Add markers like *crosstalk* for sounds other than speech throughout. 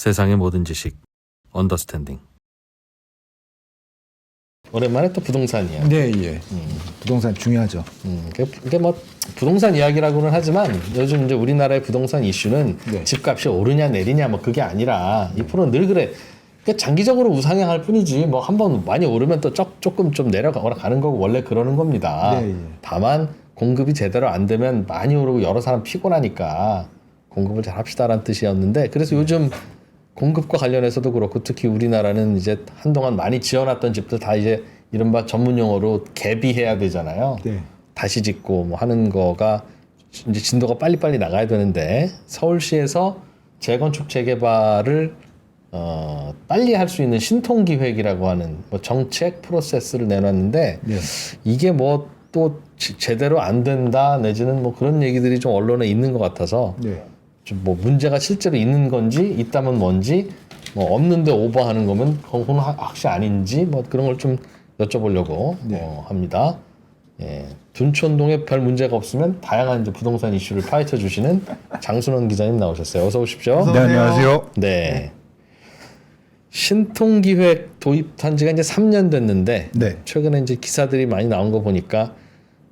세상의 모든 지식 언더스탠딩 오랜만에 또 부동산 이야기. 네, 예. 부동산 중요하죠. 음, 그- 그게 뭐 부동산 이야기라고는 하지만 요즘 이제 우리나라의 부동산 이슈는 네. 집값이 오르냐 내리냐 뭐 그게 아니라 이 프로는 늘 그래. 그러니까 장기적으로 우상향할 뿐이지 뭐 한번 많이 오르면 또 조- 조금 좀 내려가거나 가는 거고 원래 그러는 겁니다. 네, 예. 다만 공급이 제대로 안 되면 많이 오르고 여러 사람 피곤하니까 공급을 잘 합시다라는 뜻이었는데 그래서 요즘 공급과 관련해서도 그렇고 특히 우리나라는 이제 한동안 많이 지어놨던 집들 다 이제 이른바 전문 용어로 개비해야 되잖아요. 네. 다시 짓고 뭐 하는 거가 이제 진도가 빨리빨리 나가야 되는데 서울시에서 재건축 재개발을 어 빨리 할 수 있는 신통 기획이라고 하는 뭐 정책 프로세스를 내놨는데 네. 이게 뭐 또 제대로 안 된다 내지는 뭐 그런 얘기들이 좀 언론에 있는 것 같아서 네. 좀뭐 문제가 실제로 있는 건지 있다면 뭔지 뭐 없는데 오버하는 거면 그건 하- 확실히 아닌지 뭐 그런 걸 좀 여쭤보려고 네. 어, 합니다. 예, 둔촌동에 별 문제가 없으면 다양한 이제 부동산 이슈를 파헤쳐 주시는 장순원 기자님 나오셨어요. 어서 오십시오. 어서 네. 안녕하세요. 네. 신통기획 도입한 지가 이제 3년 됐는데 네. 최근에 이제 기사들이 많이 나온 거 보니까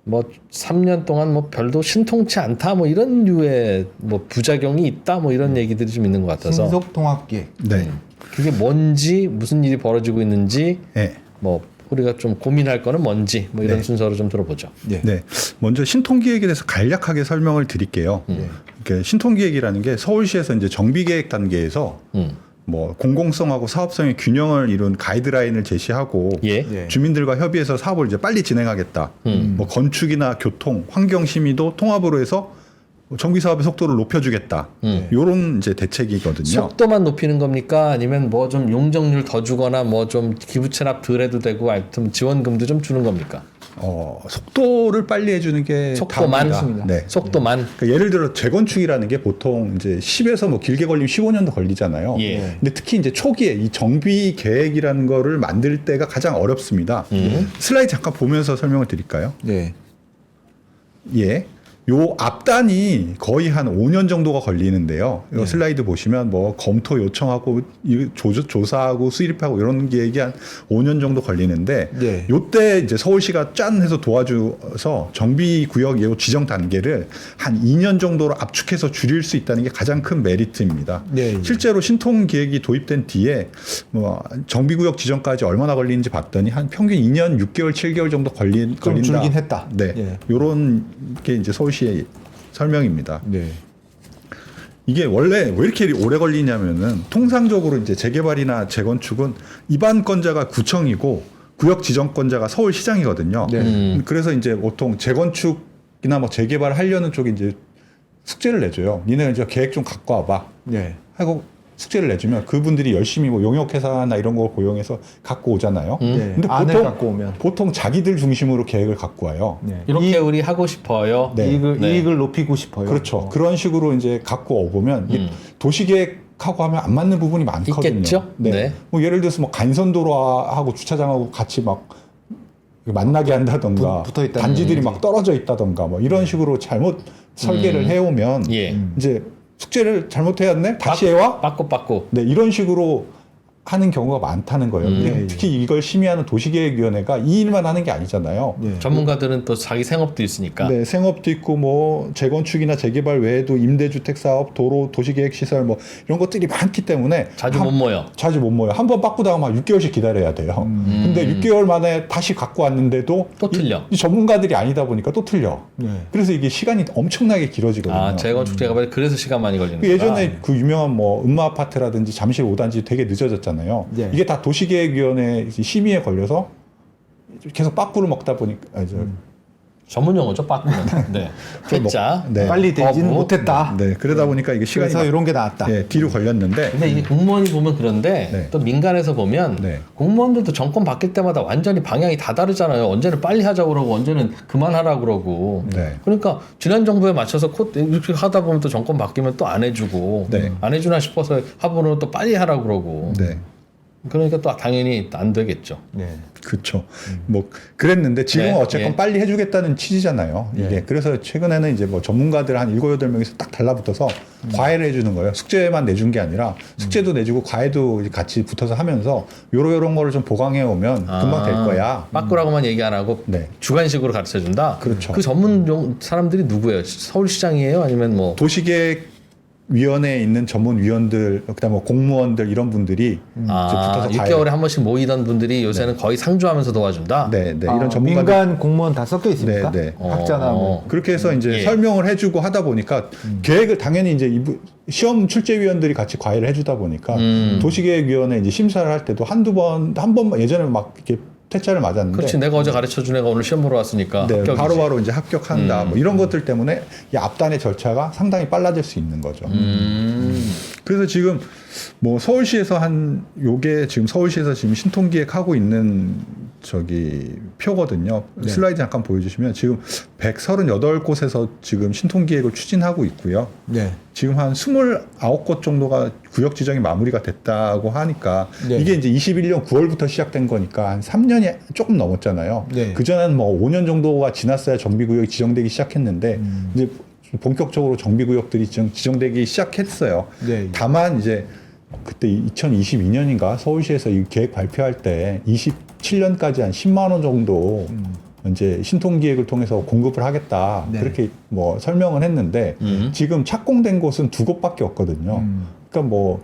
뭐 3년 동안 뭐 별도 신통치 않다 뭐 이런 류의 뭐 부작용이 있다 뭐 이런 얘기들이 좀 있는 것 같아서 신속 통합기획. 네. 그게 뭔지 무슨 일이 벌어지고 있는지 네. 뭐 우리가 좀 고민할 거는 뭔지 뭐 이런 네. 순서로 좀 들어보죠. 네. 네. 먼저 신통기획에 대해서 간략하게 설명을 드릴게요. 음. 그 신통기획이라는 게 서울시에서 이제 정비계획 단계에서 음. 뭐 공공성하고 사업성의 균형을 이룬 가이드라인을 제시하고 예. 예. 주민들과 협의해서 사업을 이제 빨리 진행하겠다. 음. 뭐 건축이나 교통, 환경 심의도 통합으로 해서 정비 사업의 속도를 높여주겠다. 음. 요런 이제 대책이거든요. 속도만 높이는 겁니까? 아니면 뭐 좀 용적률 더 주거나 뭐 좀 기부 체납 덜 해도 되고 하여튼 지원금도 좀 주는 겁니까? 어, 속도를 빨리 해주는 게 속도만? 답입니다. 네. 속도만. 그러니까 예를 들어 재건축이라는 게 보통 이제 10에서 뭐 길게 걸리면 15년도 걸리잖아요. 예. 근데 특히 이제 초기에 이 정비 계획이라는 거를 만들 때가 가장 어렵습니다. 음. 슬라이드 잠깐 보면서 설명을 드릴까요? 네. 예. 요 앞단이 거의 한 5년 정도가 걸리는데요. 요 네. 슬라이드 보시면 뭐 검토 요청하고 이 조, 조사하고 수립하고 이런 계획이 한 5년 정도 걸리는데 네. 요때 이제 서울시가 짠 해서 도와줘서 정비 구역 요 지정 단계를 한 2년 정도로 압축해서 줄일 수 있다는 게 가장 큰 메리트입니다. 네, 예. 실제로 신통 계획이 도입된 뒤에 뭐 정비 구역 지정까지 얼마나 걸리는지 봤더니 한 평균 2년 6개월 7개월 정도 걸린 좀 걸린다. 줄긴 했다. 네. 예. 요런 게 이제 서울시 의 설명입니다. 네. 이게 원래 왜 이렇게 오래 걸리냐면은 통상적으로 이제 재개발이나 재건축은 입안권자가 구청이고 구역 지정권자가 서울시장이거든요. 네. 음. 그래서 이제 보통 재건축이나 뭐 재개발 하려는 쪽에 이제 숙제를 내줘요. 니네 이제 계획 좀 갖고 와봐. 네. 하고 숙제를 내주면 그분들이 열심히 뭐 용역회사나 이런 걸 고용해서 갖고 오잖아요. 음. 네. 근데 안을 보통- 갖고 오면. 보통 자기들 중심으로 계획을 갖고 와요. 네. 이렇게 우리 하고 싶어요. 네. 이익을 네. 이익을 높이고 싶어요. 그렇죠. 어. 그런 식으로 이제 갖고 오보면 이 음. 도시계획 하고 하면 안 맞는 부분이 많거든요. 있겠죠? 네. 네. 뭐 예를 들어서 뭐 간선도로하고 주차장하고 같이 막 만나게 한다던가 단지들이 막 떨어져 있다던가 뭐 이런 식으로 잘못 설계를 음. 해오면 예. 음. 이제 숙제를 잘못해왔네 다시 해와 빠꾸 빠꾸. 네 이런 식으로 하는 경우가 많다는 거예요. 음. 특히 이걸 심의하는 도시계획위원회가 이 일만 하는 게 아니잖아요. 네. 전문가들은 또 자기 생업도 있으니까. 네, 생업도 있고 뭐 재건축이나 재개발 외에도 임대주택 사업, 도로, 도시계획 시설 뭐 이런 것들이 많기 때문에 자주 한- 못 모여. 자주 못 모여. 한 번 바꾸다가 막 6개월씩 기다려야 돼요. 음. 근데 6개월 만에 다시 갖고 왔는데도 또 틀려. 이, 이 전문가들이 아니다 보니까 또 틀려. 네. 그래서 이게 시간이 엄청나게 길어지거든요. 아 재건축 재개발 그래서 시간 많이 걸리는 그 거야. 예전에 그 유명한 뭐 음마 아파트라든지 잠실 5단지 되게 늦어졌잖아요. 네. 이게 다 도시계획위원회 심의에 걸려서 계속 빠꾸를 먹다 보니까 아, 저, 전문 용어죠 빠꾸는. *laughs* 네. 회자. 네. 빨리 되지는 거부. 못했다. 네, 그러다 보니까 이게 시간이 그래서 막- 이런 게 나왔다. 예, 뒤로 걸렸는데 근데 이게 공무원이 보면 그런데 네. 또 민간에서 보면 네. 공무원들도 정권 바뀔 때마다 완전히 방향이 다 다르잖아요. 언제는 빨리 하자고 그러고 언제는 그만하라 그러고. 네. 그러니까 지난 정부에 맞춰서 코 이렇게 하다 보면 또 정권 바뀌면 또 안 해주고 네. 안 해주나 싶어서 하보는 또 빨리 하라 그러고. 네. 그러니까 또 당연히 안 되겠죠. 네. 그렇죠. 뭐 그랬는데 지금은 네, 어쨌건 예. 빨리 해주겠다는 취지잖아요. 이게 네. 그래서 최근에는 이제 뭐 전문가들 한 일곱 여덟 명이서 딱 달라붙어서 과외를 해주는 거예요. 숙제만 내준 게 아니라 숙제도 내주고 과외도 같이 붙어서 하면서 요러 요런 거를 좀 보강해 오면 금방 될 아, 거야. 빠꾸라고만 얘기 안 하고 네. 주관식으로 가르쳐 준다. 그렇죠. 그 전문 용- 사람들이 누구예요? 서울시장이에요? 아니면 뭐 도시계획 위원회에 있는 전문 위원들, 그다음 뭐 공무원들 이런 분들이 아, 붙어서 6개월에 한 번씩 모이던 분들이 요새는 거의 상주하면서 도와준다. 네, 네. 아, 이런 전문가들 민간 공무원 다 섞여 있습니까? 네, 네. 학자나 뭐. 그렇게 해서 이제 예. 설명을 해주고 하다 보니까 계획을 당연히 이제 이부- 시험 출제위원들이 같이 과외를 해주다 보니까 음. 도시계획위원회 이제 심사를 할 때도 한두 번, 한 번만 예전에 막 이렇게 퇴짜를 맞았는데 그렇지. 내가 어제 가르쳐 준 애가 오늘 시험 보러 왔으니까 네. 바로바로 이제 합격한다. 음. 뭐 이런 것들 때문에 이 앞단의 절차가 상당히 빨라질 수 있는 거죠. 음. 그래서 지금 뭐 서울시에서 한 요게 지금 서울시에서 지금 신통기획 하고 있는 저기 표거든요. 네. 슬라이드 잠깐 보여주시면 지금 138곳에서 지금 신통 기획을 추진하고 있고요. 네. 지금 한 29곳 정도가 구역 지정이 마무리가 됐다고 하니까 네. 이게 이제 21년 9월부터 시작된 거니까 한 3년이 조금 넘었잖아요. 네. 그 전에는 뭐 5년 정도가 지났어야 정비 구역이 지정되기 시작했는데 음. 이제 본격적으로 정비 구역들이 지정, 지정되기 시작했어요. 네. 다만 이제 그때 2022년인가 서울시에서 이 계획 발표할 때 27년까지 한 10만 원 정도 음. 이제 신통 기획을 통해서 공급을 하겠다 네. 그렇게 뭐 설명은 했는데 음. 지금 착공된 곳은 두 곳밖에 없거든요. 음. 그러니까 뭐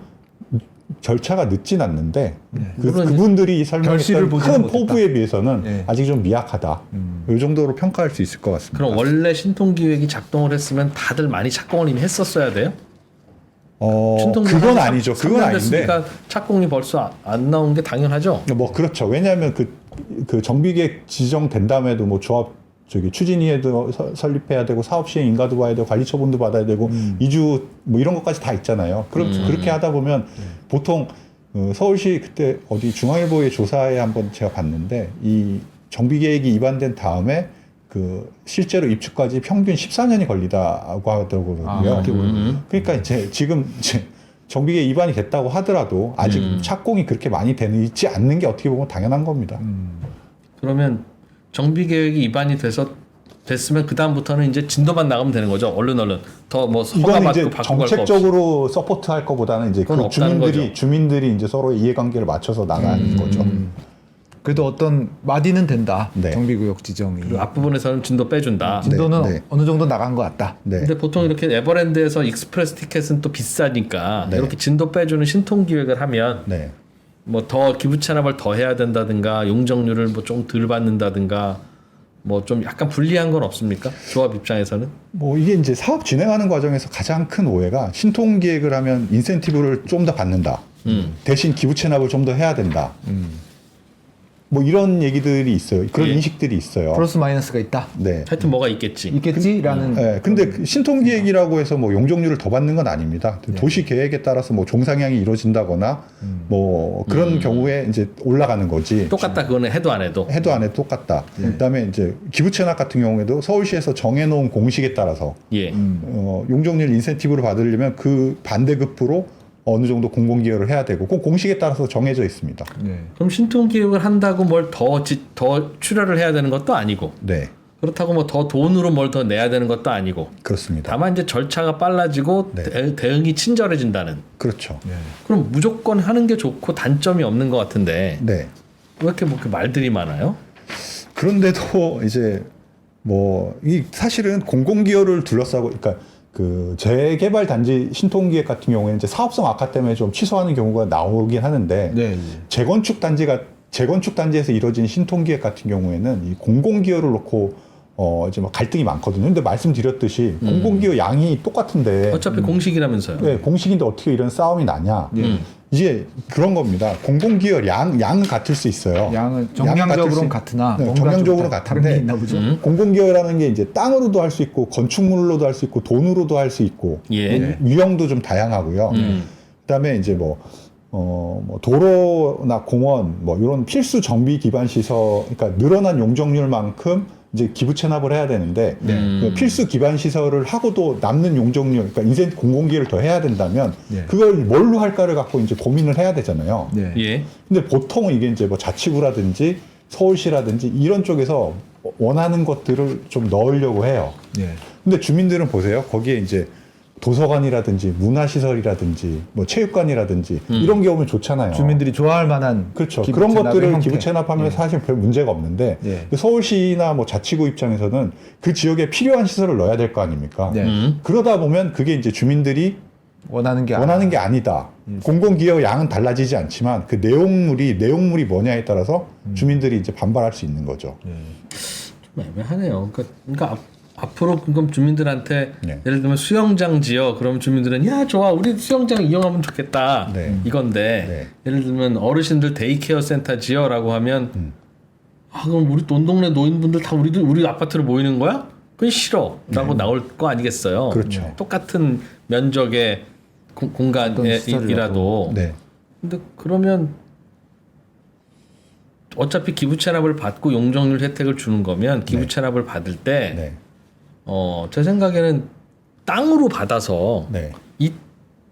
절차가 늦진 않는데 그, 물론 그분들이 설명했던 큰. 포부에 비해서는 네. 아직 좀 미약하다. 음. 이 정도로 평가할 수 있을 것 같습니다. 그럼 원래 신통 기획이 작동을 했으면 다들 많이 착공을 이미 했었어야 돼요? 어, 그건 한 아니죠. 삼- 그건 아닌데. 착공이 벌써 아- 안 나온 게 당연하죠. 뭐 그렇죠. 왜냐하면 그, 그 정비계획 지정된 다음에도 뭐 조합 저기 추진위에도 서- 설립해야 되고 사업 시행 인가도 봐야 되고 관리 처분도 받아야 되고 이주 뭐 이런 것까지 다 있잖아요. 그럼 음. 그렇게 하다 보면 보통 어, 서울시 그때 어디 중앙일보의 조사에 한번 제가 봤는데 이 정비계획이 입안된 다음에 그 실제로 입주까지 평균 14년이 걸리다고 하더라고요. 아, 음. 그러니까 이제 지금 이제 정비계 입안이 됐다고 하더라도 아직 음. 착공이 그렇게 많이 되지 않는 게 어떻게 보면 당연한 겁니다. 음. 그러면 정비 계획이 입안이 돼서 됐으면 그 다음부터는 이제 진도만 나가면 되는 거죠. 얼른 얼른 더 뭐 허가 이건 이제 받고 바꾸고 할거 없이. 정책적으로 서포트할 것보다는 이제 그건 그 없다는 주민들이 거죠. 주민들이 이제 서로 이해관계를 맞춰서 나가는 거죠. 음. 그래도 어떤 마디는 된다. 네. 정비구역 지정이. 그 앞부분에서는 진도 빼준다. 진도는 네, 네. 어느 정도 나간 것 같다. 네. 근데 보통 이렇게 에버랜드에서 익스프레스 티켓은 또 비싸니까 네. 이렇게 진도 빼주는 신통 기획을 하면 네. 뭐 더 기부 체납을 더 해야 된다든가 용적률을 뭐 좀 덜 받는다든가 뭐 좀 약간 불리한 건 없습니까? 조합 입장에서는 뭐 이게 이제 사업 진행하는 과정에서 가장 큰 오해가 신통 기획을 하면 인센티브를 좀 더 받는다. 음. 대신 기부 체납을 좀 더 해야 된다. 뭐 이런 얘기들이 있어요. 그런 예. 인식들이 있어요. 플러스 마이너스가 있다. 네. 하여튼 뭐가 있겠지. 있겠지라는. 네, 근데 그 신통 기획이라고 해서 뭐 용적률을 더 받는 건 아닙니다. 도시 계획에 따라서 뭐 종상향이 이루어진다거나 뭐 그런 경우에 이제 올라가는 거지. 똑같다 그거는 해도 안 해도. 해도 안 해도 똑같다. 그다음에 이제 기부 체납 같은 경우에도 서울시에서 정해놓은 공식에 따라서 예. 어, 용적률 인센티브를 받으려면 그 반대급부로 어느 정도 공공기여를 해야 되고 그 공식에 따라서 정해져 있습니다. 네. 그럼 신통 기획을 한다고 뭘더더 출혈을 해야 되는 것도 아니고 네, 그렇다고 뭐 더 돈으로 뭘 더 내야 되는 것도 아니고 그렇습니다. 다만 이제 절차가 빨라지고 네. 대, 대응이 친절해진다는. 그렇죠. 네. 그럼 무조건 하는 게 좋고 단점이 없는 것 같은데 네. 왜 이렇게 뭐 이렇게 말들이 많아요? 그런데도 이제 뭐 이 사실은 공공기여를 둘러싸고 그러니까 그 재개발 단지 신통기획 같은 경우에는 이제 사업성 악화 때문에 좀 취소하는 경우가 나오긴 하는데 네. 재건축 단지가 재건축 단지에서 이루어진 신통기획 같은 경우에는 이 공공기여를 놓고 어 이제 막 갈등이 많거든요. 근데 말씀드렸듯이 공공기여 양이 똑같은데 어차피 공식이라면서요. 네, 공식인데 어떻게 이런 싸움이 나냐? 음. 이제 그런 겁니다. 공공기여 양 양은 같을 수 있어요. 양은 정량적으로는 같으나 네, 다- 같은데 있나 보죠. 음. 공공기여라는 게 이제 땅으로도 할 수 있고 건축물로도 할 수 있고 돈으로도 할 수 있고 예. 뭐 유형도 좀 다양하고요. 음. 그다음에 이제 뭐 어, 뭐 도로나 공원 뭐 이런 필수 정비 기반 시설 그러니까 늘어난 용적률만큼 이제 기부 체납을 해야 되는데 네. 그 필수 기반 시설을 하고도 남는 용적률, 그러니까 인생 공공기를 더 해야 된다면 네. 그걸 뭘로 할까를 갖고 이제 고민을 해야 되잖아요. 네. 예. 근데 보통은 이게 이제 뭐 자치구라든지 서울시라든지 이런 쪽에서 원하는 것들을 좀 넣으려고 해요. 네. 근데 주민들은 보세요. 거기에 이제 도서관이라든지 문화시설이라든지 뭐 체육관이라든지 이런 게 오면 좋잖아요. 주민들이 좋아할 만한 그렇죠. 기부 그런 것들을 형태. 기부 체납하면 예. 사실 별 문제가 없는데 예. 그 서울시나 뭐 자치구 입장에서는 그 지역에 필요한 시설을 넣어야 될 거 아닙니까? 네. 음. 그러다 보면 그게 이제 주민들이 원하는 게 원하는. 게 아니다. 예. 공공기업 양은 달라지지 않지만 그 내용물이 내용물이 뭐냐에 따라서 음. 주민들이 이제 반발할 수 있는 거죠. 좀 애매하네요. 그러니까, 그러니까 앞, 앞으로 그럼 주민들한테 네. 예를 들면 수영장 지어 그럼 주민들은 야 좋아 우리 수영장 이용하면 좋겠다 네. 이건데 네. 예를 들면 어르신들 데이케어 센터 지어라고 하면 음. 아 그럼 우리 온 동네 노인분들 다 우리들 우리 아파트로 모이는 거야? 그건 싫어라고 나올 거 아니겠어요. 네. 그렇죠. 똑같은 면적의 공간이라도. 네. 근데 그러면 어차피 기부 체납을 받고 용적률 혜택을 주는 거면 기부 네. 체납을 받을 때 네. 어, 제 생각에는 땅으로 받아서 네. 이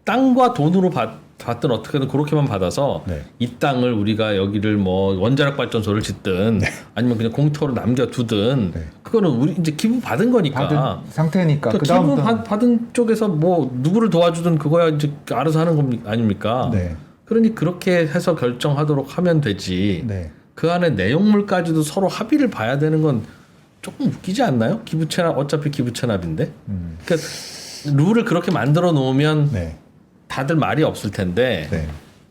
땅과 돈으로 받, 받든 어떻게든 그렇게만 받아서 네. 이 땅을 우리가 여기를 뭐 원자력 발전소를 짓든 아니면 그냥 공터로 남겨두든 네. 그거는 우리 이제 기부 받은 거니까 받은 상태니까 그그 기부 받, 받은 쪽에서 뭐 누구를 도와주든 그거야 이제 알아서 하는 겁니까 아닙니까? 네. 그러니 그렇게 해서 결정하도록 하면 되지. 네. 그 안에 내용물까지도 서로 합의를 봐야 되는 건 조금 웃기지 않나요? 기부 체납 어차피 기부 체납인데. 음. 그러니까 룰을 그렇게 만들어 놓으면 네. 다들 말이 없을 텐데 네.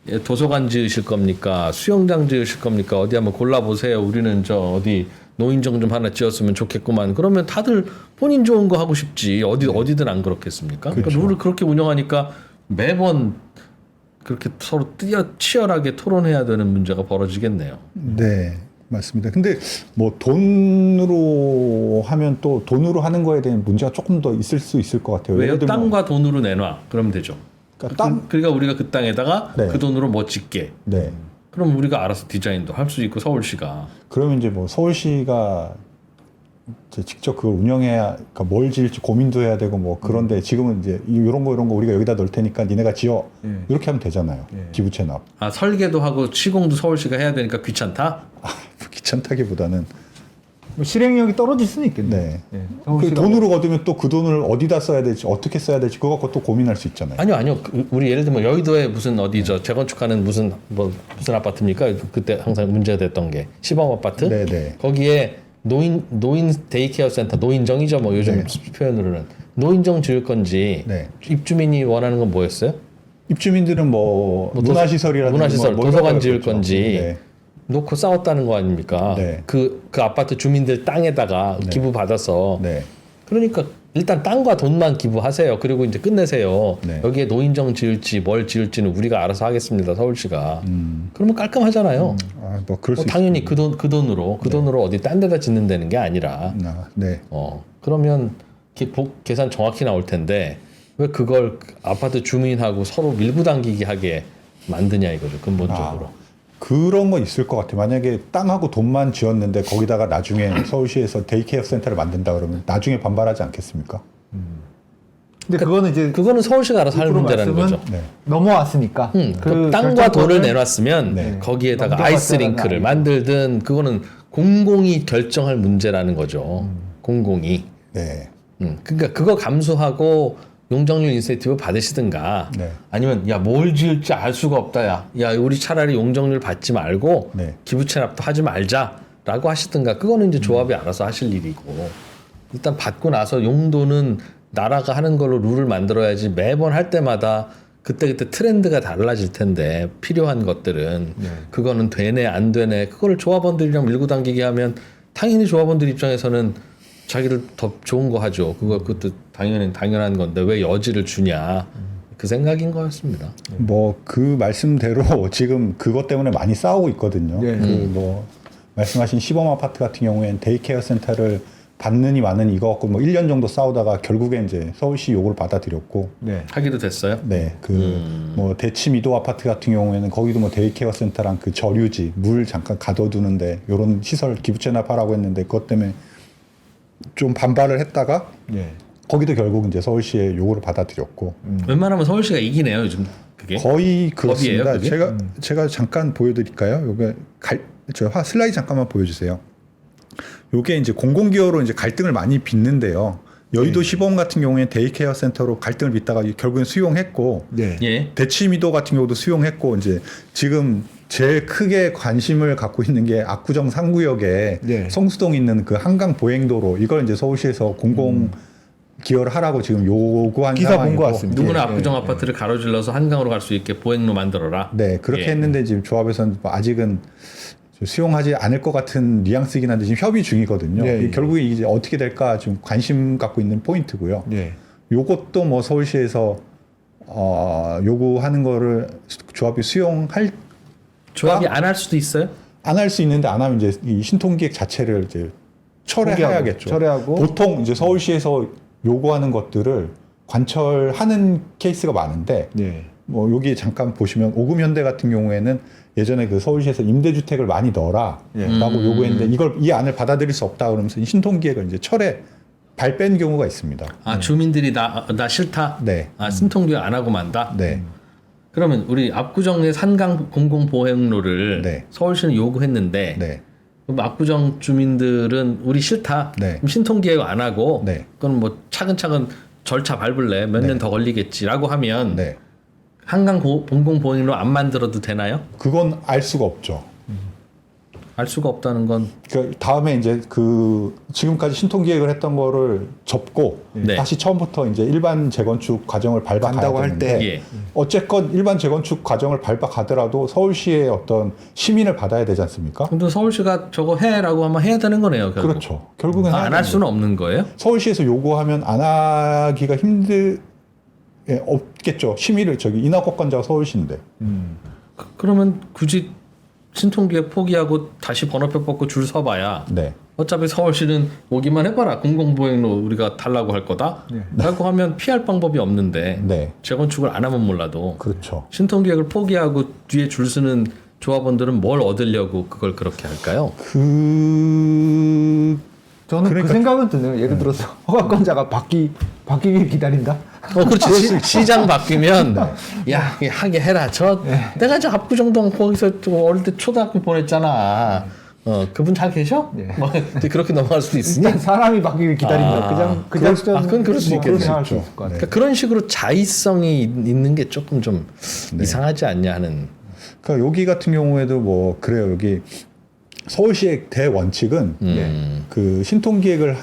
예, 도서관 지으실 겁니까? 수영장 지으실 겁니까? 어디 한번 골라 보세요. 우리는 저 어디 노인정 좀 하나 지었으면 좋겠구만. 그러면 다들 본인 좋은 거 하고 싶지. 어디 어디든 안 그렇겠습니까? 그러니까 그렇죠. 룰을 그렇게 운영하니까 매번 그렇게 서로 뛰어 치열하게 토론해야 되는 문제가 벌어지겠네요. 네, 맞습니다. 근데 뭐 돈으로 하면 또 돈으로 하는 거에 대한 문제가 조금 더 있을 수 있을 것 같아요. 왜요? 예를 들면 땅과 돈으로 내놔. 그러면 되죠. 그러니까 땅, 그 러니까 우리가 그 땅에다가 네. 그 돈으로 뭐 짓게. 네. 그럼 우리가 알아서 디자인도 할 수 있고 서울시가 그러면 이제 뭐 서울시가 이제 직접 그걸 운영해야 그러니까 뭘 지을지 고민도 해야 되고 뭐 그런데 지금은 이제 이런 거 이런 거 우리가 여기다 넣을 테니까 니네가 지어 예. 이렇게 하면 되잖아요. 예. 기부 체납. 아 설계도 하고 시공도 서울시가 해야 되니까 귀찮다. 아, 귀찮다기보다는 뭐 실행력이 떨어질 수는 있겠네요. 네. 예. 그 돈으로 거두면 또 그 돈을 어디다 써야 될지 어떻게 써야 될지 그거 갖고 또 고민할 수 있잖아요. 아니요, 아니요. 그, 우리 예를 들면 여의도에 무슨 어디 저 재건축하는 무슨 뭐 무슨 아파트입니까? 그때 항상 문제가 됐던 게 시범 아파트. 네, 네. 거기에 노인 노인 데이케어 센터 노인정이죠, 뭐 요즘 네. 표현으로는 노인정 지을 건지 네. 입주민이 원하는 건 뭐였어요? 입주민들은 뭐, 뭐 문화시설이라든지 문화시설, 뭐 도서관 지을 거였겠죠. 건지. 네. 놓고 싸웠다는 거 아닙니까? 네. 그, 그 아파트 주민들 땅에다가 네. 기부 받아서 네. 그러니까 일단 땅과 돈만 기부하세요. 그리고 이제 끝내세요. 네. 여기에 노인정 지을지 뭘 지을지는 우리가 알아서 하겠습니다. 서울시가. 음. 그러면 깔끔하잖아요. 아, 뭐 그럴 뭐수 당연히 있습니다. 그돈 그 돈으로 그 돈으로 어디 딴 데다 짓는다는 게 아니라 아, 네. 어 그러면 기- 복- 계산 정확히 나올 텐데 왜 그걸 그 아파트 주민하고 서로 밀고 당기기 하게 만드냐 이거죠 근본적으로. 아, 그런 건 있을 것 같아요. 만약에 땅하고 돈만 지었는데 거기다가 나중에 *clears throat* 서울시에서 데이케어 센터를 만든다 그러면 나중에 반발하지 않겠습니까? 근데 그거는 이제 그거는 서울시가 알아서 할 문제라는 거죠. 네. 넘어왔으니까 음, 그그 땅과 돈을 내놨으면 네. 거기에다가 아이스링크를. 만들든 그거는 공공이 결정할 문제라는 거죠. 공공이. 네. 음, 그러니까 그거 감수하고 용적률 인센티브 받으시든가 네. 아니면 야 뭘 지을지 알 수가 없다 야. 야 우리 차라리 용적률 받지 말고 네. 기부 체납도 하지 말자라고 하시든가. 그거는 이제 조합이 알아서 하실 일이고. 일단 받고 나서 용도는 나라가 하는 걸로 룰을 만들어야지 매번 할 때마다 그때그때 트렌드가 달라질 텐데 필요한 것들은. 그거는 되네 안 되네. 그거를 조합원들이랑 밀고 당기게 하면 당연히 조합원들 입장에서는 자기들 더 좋은 거 하죠 그거 그것도 당연히 당연한 건데 왜 여지를 주냐 그 생각인 거였습니다. 뭐 그 말씀대로 *laughs* 지금 그것 때문에 많이 싸우고 있거든요. 네. 그뭐 말씀하신 시범 아파트 같은 경우에는 데이케어 센터를 받느니 마느니 이거 갖고 뭐 1년 정도 싸우다가 결국에 이제 서울시 요구를 받아들였고 네. 하기도 됐어요. 네, 그 뭐 대치 미도 아파트 같은 경우에는 거기도 뭐 데이케어 센터랑 그 저류지 물 잠깐 가둬두는데 요런 시설 기부 체납하라고 했는데 그것 때문에 좀 반발을 했다가 예. 거기도 결국 이제 서울시의 요구를 받아들였고 웬만하면 서울시가 이기네요 요즘 그게. 거의 그렇습니다. 법이에요, 그게? 제가 제가 잠깐 보여드릴까요? 요게 갈 저 화 슬라이드 잠깐만 보여주세요. 요게 이제 공공기여로 이제 갈등을 많이 빚는데요. 여의도 시범 같은 경우에 데이케어 센터로 갈등을 빚다가 결국엔 수용했고 네. 예. 대치미도 같은 경우도 수용했고 이제 지금 제일 크게 관심을 갖고 있는 게 압구정 상구역에 네. 성수동 있는 그 한강 보행도로 이걸 이제 서울시에서 공공 기여를 하라고 지금 요구한 기사 본것 상황이고 같습니다. 누구나 예, 압구정 예, 아파트를 가로질러서 한강으로 갈 수 있게 보행로 만들어라. 네 그렇게 예. 했는데 지금 조합에서는 뭐 아직은 좀 수용하지 않을 것 같은 뉘앙스이긴 한데 지금 협의 중이거든요. 예, 예. 결국에 이제 어떻게 될까 좀 관심 갖고 있는 포인트고요. 예. 요것도 뭐 서울시에서 어, 요구하는 거를 조합이 수용할 조합이 안 할 수도 있어요. 안 할 수 있는데 안 하면 이제 이 신통기획 자체를 이제 철회해야겠죠. 철회하고 보통 이제 서울시에서 요구하는 것들을 관철하는 케이스가 많은데 예. 뭐 여기 잠깐 보시면 오금현대 같은 경우에는 예전에 그 서울시에서 임대주택을 많이 넣어라라고 예. 음. 요구했는데 이걸 이 안을 받아들일 수 없다 그러면서 이 신통기획을 이제 철회 발 뺀 경우가 있습니다. 아 주민들이 나 나 싫다. 네, 아 신통교 안 하고 만다. 네, 그러면 우리 압구정의 산강 공공보행로를 네. 서울시는 요구했는데 네, 그럼 압구정 주민들은 우리 싫다. 네. 그럼 신통 기획 안 하고 네. 그건 뭐 차근차근 절차 밟을래 몇 년 더 걸리겠지라고 하면 네. 한강 고- 공공보행로 안 만들어도 되나요? 그건 알 수가 없죠. 알 수가 없다는 건그 다음에 이제 그 지금까지 신통 기획을 했던 거를 접고 네. 다시 처음부터 이제 일반 재건축 과정을 밟아가야 간다고 할 때. 예. 어쨌건 일반 재건축 과정을 밟아가더라도 서울시의 어떤 심의를 받아야 되지 않습니까? 근데 서울시가 저거 해라고 하면 해야 되는 거네요. 결국. 그렇죠. 결국은 해야 안할 되는 수는 없는 거예요? 서울시에서 요구하면 안 하기가 힘들 예, 없겠죠. 심의를 저기 인하권자가 서울시인데. 음. 그- 그러면 굳이 신통기획 포기하고 다시 번호표 뽑고 줄 서봐야 네. 어차피 서울시는 오기만 해봐라 공공보행로 우리가 달라고 할 거다 네. 라고 하면 피할 방법이 없는데 네. 재건축을 안 하면 몰라도 그렇죠. 신통기획을 포기하고 뒤에 줄 서는 조합원들은 뭘 얻으려고 그걸 그렇게 할까요? 그 저는 그 그러니까- 생각은 드네요. 예를 들어서 *laughs* 허가권자가 바뀌 바뀌길 기다린다. 어, 그렇지. 시, 시장 바뀌면, 야, 이거 하게 해라. 저, 내가 저 압구정동 거기서 좀 어릴 때 초등학교 보냈잖아. 어, 그분 잘 계셔? 예. 뭐, 그렇게 넘어갈 수도 있으니. 사람이 바뀌길 기다린다. 아, 그냥 그 그럴- 아, 그건 그럴 수 있겠네. 생각할 수 그렇죠. 그러니까 그런 식으로 자의성이 있- 있는 게 조금 좀 이상하지 않냐 하는. 그러니까 여기 같은 경우에도 뭐 그래요. 여기 서울시의 대원칙은 음. 그 신통기획을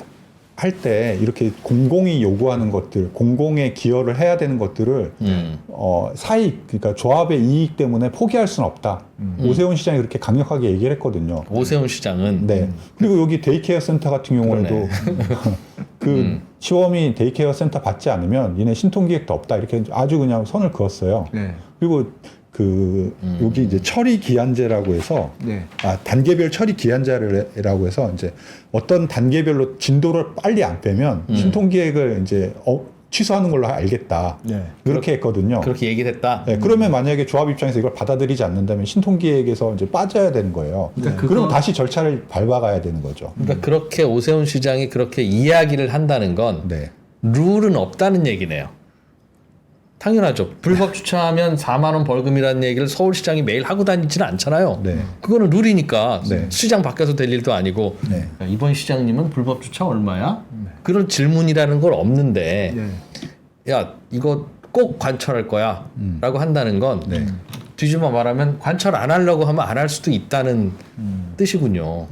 할 때 이렇게 공공이 요구하는 것들, 공공에 기여를 해야 되는 것들을 음. 어, 사익, 그러니까 조합의 이익 때문에 포기할 수는 없다. 오세훈 시장이 그렇게 강력하게 얘기를 했거든요. 오세훈 시장은. 네. 그리고 여기 데이케어 센터 같은 경우에도 *laughs* 그 시범이 데이케어 센터 받지 않으면 얘네 신통 기획도 없다. 이렇게 아주 그냥 선을 그었어요. 네. 그리고 그 여기 이제 처리 기한제라고 해서 네. 아 단계별 처리 기한제라고 해서 이제 어떤 단계별로 진도를 빨리 안 빼면 신통 기획을 이제 어, 취소하는 걸로 알겠다. 네. 이렇게 했거든요. 그렇게 얘기를 했다. 네, 그러면 만약에 조합 입장에서 이걸 받아들이지 않는다면 신통기획에서 이제 빠져야 되는 거예요. 그러니까 그러면 그거- 다시 절차를 밟아가야 되는 거죠. 그러니까 그렇게 오세훈 시장이 그렇게 이야기를 한다는 건 네. 룰은 없다는 얘기네요. 당연하죠. 불법 주차하면 4만 원 벌금이라는 얘기를 서울시장이 매일 하고 다니지는 않잖아요. 네. 그거는 룰이니까 네. 시장 밖에서 될 일도 아니고 네. 야, 이번 시장님은 불법 주차 얼마야? 그런 질문이라는 걸 없는데 네. 야 이거 꼭 관철할 거야라고 한다는 건 네. 뒤집어 말하면 관철 안 하려고 하면 안 할 수도 있다는 뜻이군요.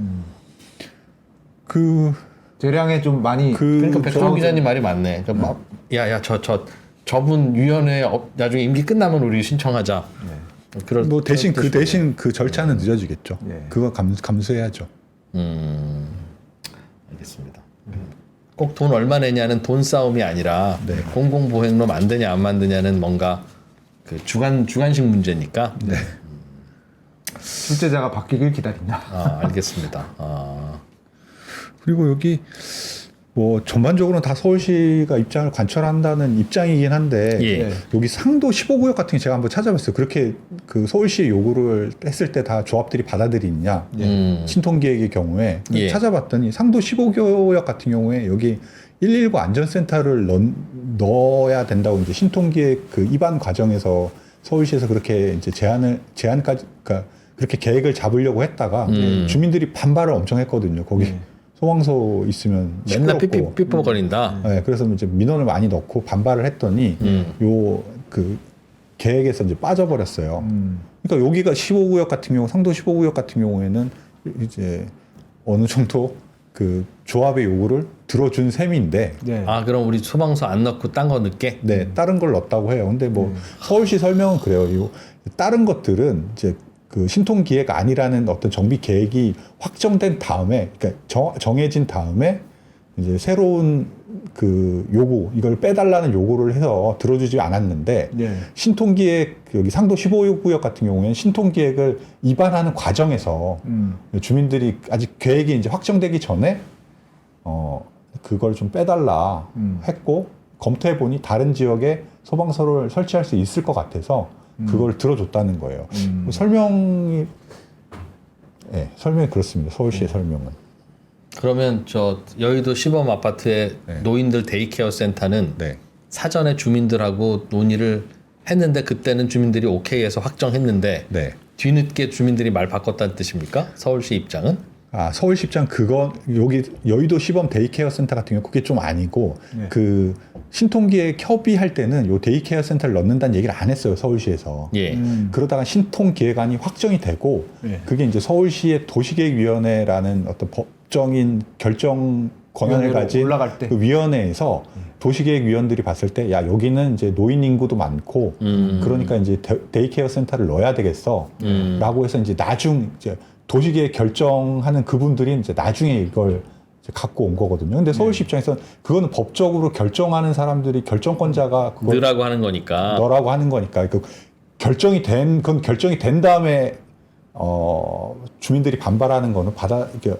그, 재량에 좀 많이 그, 그러니까 백종원 저- 기자님 말이 맞네. 그러니까 야야 저저 저 분 위원회 업- 나중에 임기 끝나면 우리 신청하자. 그럴 뭐 대신 그. 대신 그 절차는 늦어지겠죠. 네. 그거 감, 감수해야죠. 음, 알겠습니다. 꼭 돈 얼마 내냐는 돈 싸움이 아니라 네. 공공보행로 만드냐 안 만드냐는 뭔가 그 주관 주관식 문제니까. 네. 출제자가 바뀌길 기다린다. 아 알겠습니다. 아, 그리고 여기 뭐 전반적으로는 다 서울시가 입장을 관철한다는 입장이긴 한데 예. 네. 여기 상도 15구역 같은 게 제가 한번 찾아봤어요. 그렇게 그 서울시 요구를 했을 때 다 조합들이 받아들이냐 음. 신통기획의 경우에 예. 찾아봤더니 상도 15구역 같은 경우에 여기 119 안전센터를 넣, 넣어야 된다고 이제 신통기획 그 입안 과정에서 서울시에서 그렇게 이제 제안을 제안까지 그러니까 그렇게 계획을 잡으려고 했다가 음. 주민들이 반발을 엄청 했거든요. 거기 네. 소방서 있으면 맨날 시끄럽고. 삐삐 삐뽀거린다. 네, 그래서 이제 민원을 많이 넣고 반발을 했더니 음. 요그 계획에서 이제 빠져버렸어요. 음. 그러니까 여기가 15구역 같은 경우, 상도 15구역 같은 경우에는 이제 어느 정도 그 조합의 요구를 들어준 셈인데, 네. 아 그럼 우리 소방서 안 넣고 딴 거 넣게? 네, 다른 걸 넣었다고 해요. 근데 뭐 서울시 설명은 그래요. 이 다른 것들은 이제 그 신통 기획 아니라는 어떤 정비 계획이 확정된 다음에, 그러니까 정, 정해진 다음에 이제 새로운 그 요구 이걸 빼달라는 요구를 해서 들어주지 않았는데 네. 신통기획 여기 상도 15구역 같은 경우에는 신통기획을 입안하는 과정에서 음. 주민들이 아직 계획이 이제 확정되기 전에 어 그걸 좀 빼달라 음. 했고 검토해 보니 다른 지역에 소방서를 설치할 수 있을 것 같아서 그걸 들어줬다는 거예요. 음. 뭐 설명이 예, 설명이 그렇습니다. 서울시의 설명은. 그러면 저 여의도 시범 아파트의 네. 노인들 데이케어 센터는 네. 사전에 주민들하고 논의를 했는데 그때는 주민들이 오케이해서 확정했는데 네. 뒤늦게 주민들이 말 바꿨다는 뜻입니까? 서울시 입장은? 아 서울시 입장 그건 여기 여의도 시범 데이케어 센터 같은 경우 그게 좀 아니고 네. 그 신통기획 협의할 때는 요 데이케어 센터를 넣는다는 얘기를 안 했어요 서울시에서 예. 음. 그러다가 신통기획안이 확정이 되고 네. 그게 이제 서울시의 도시계획위원회라는 어떤 법정인 결정 권한을 가진 올라갈 때. 그 위원회에서 도시계획위원들이 봤을 때 야 여기는 이제 노인 인구도 많고 음. 그러니까 이제 데, 데이케어 센터를 넣어야 되겠어 음. 라고 해서 이제 나중 이제 도시계획 결정하는 그분들이 이제 나중에 이걸 이제 갖고 온 거거든요. 근데 서울시 입장에서는 그거는 법적으로 결정하는 사람들이 결정권자가 그걸 넣으라고 하는 거니까. 너라고 하는 거니까 그 결정이 된 그건 결정이 된 다음에 어 주민들이 반발하는 거는 받아 이게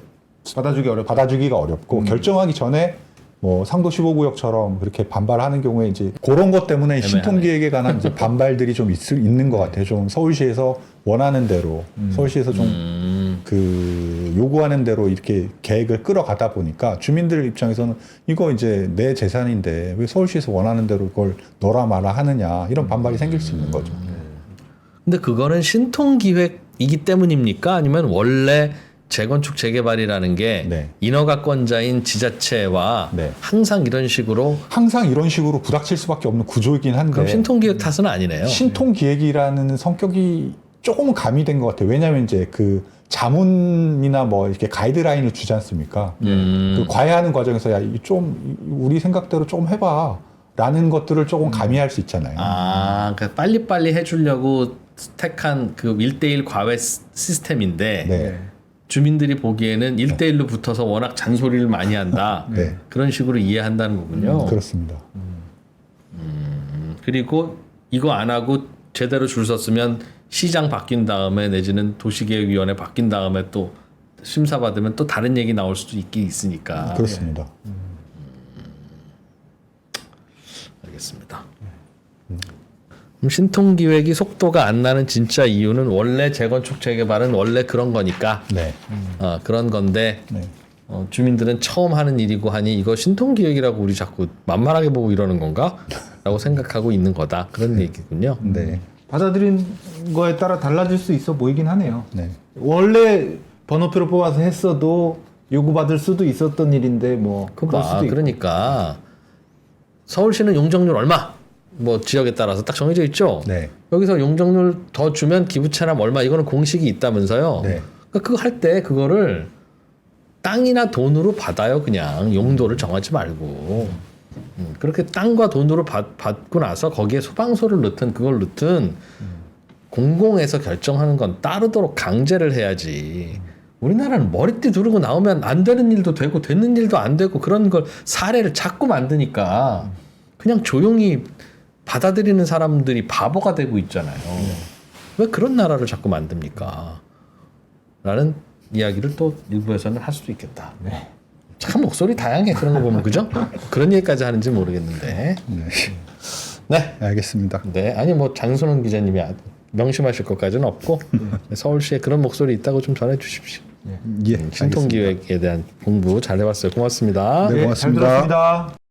받아주기 어렵다. 받아주기가 어렵고 음. 결정하기 전에 뭐 상도 15구역처럼 그렇게 반발하는 경우에 이제 그런 것 때문에 신통기획에 관한 이제 *laughs* 반발들이 좀 있, 있는 것 같아요. 좀 서울시에서 원하는 대로 서울시에서 좀 음. 그 요구하는 대로 이렇게 계획을 끌어가다 보니까 주민들 입장에서는 이거 이제 내 재산인데 왜 서울시에서 원하는 대로 그걸 넣어라 마라 하느냐 이런 반발이 생길 수 있는 거죠. 근데 그거는 신통 기획이기 때문입니까? 아니면 원래 재건축 재개발이라는 게 네. 인허가권자인 지자체와 네. 항상 이런 식으로 항상 이런 식으로 부닥칠 수밖에 없는 구조이긴 한데 그럼 신통 기획 탓은 아니네요. 신통 기획이라는 성격이 조금은 가미된 것 같아요. 왜냐하면 이제 그 자문이나 뭐 이렇게 가이드라인을 주지 않습니까? 음. 그 과외하는 과정에서 야 좀 우리 생각대로 좀 해봐 라는 것들을 조금 가미할 수 있잖아요. 아, 그러니까 빨리빨리 해주려고 택한 그 1대1 과외 시- 시스템인데 네. 주민들이 보기에는 1대1로 붙어서 워낙 잔소리를 많이 한다. *laughs* 네. 그런 식으로 이해한다는 거군요. 그렇습니다. 그리고 이거 안 하고 제대로 줄 섰으면 시장 바뀐 다음에 내지는 도시계획위원회 바뀐 다음에 또 심사 받으면 또 다른 얘기 나올 수도 있긴 있으니까. 그렇습니다. 알겠습니다. 그럼 신통 기획이 속도가 안 나는 진짜 이유는 원래 재건축 재개발은 원래 그런 거니까 네. 어, 그런 건데 네. 어, 주민들은 처음 하는 일이고 하니 이거 신통기획이라고 우리 자꾸 만만하게 보고 이러는 건가? 라고 생각하고 있는 거다. 그런 얘기군요. 네. 받아들인 거에 따라 달라질 수 있어 보이긴 하네요. 네. 원래 번호표를 뽑아서 했어도 요구받을 수도 있었던 일인데 뭐그 그럴 봐. 수도 있고. 그러니까 서울시는 용적률 얼마? 뭐 지역에 따라서 딱 정해져 있죠. 네. 여기서 용적률 더 주면 기부채납 얼마 이거는 공식이 있다면서요. 네. 그러니까 그거 할 때 그거를 땅이나 돈으로 받아요. 그냥 용도를 정하지 말고 음, 그렇게 땅과 돈으로 받, 받고 나서 거기에 소방서를 넣든 그걸 넣든 공공에서 결정하는 건 따르도록 강제를 해야지. 우리나라는 머리띠 두르고 나오면 안 되는 일도 되고 되는 일도 안 되고 그런 걸 사례를 자꾸 만드니까 그냥 조용히 받아들이는 사람들이 바보가 되고 있잖아요. 왜 그런 나라를 자꾸 만듭니까? 라는 이야기를 또 일부에서는 할 수도 있겠다. 네. 참 목소리 다양해 그런 거 보면 그죠? 그런 얘기까지 하는지 모르겠는데. 네. 네. 알겠습니다. 네. 아니 뭐 장순원 기자님이 아- 명심하실 것까지는 없고 서울시에 그런 목소리 있다고 좀 전해 주십시오. 예, 신통기획에 대한 공부 잘 해봤어요. 고맙습니다. 네, 잘 고맙습니다. 들었습니다.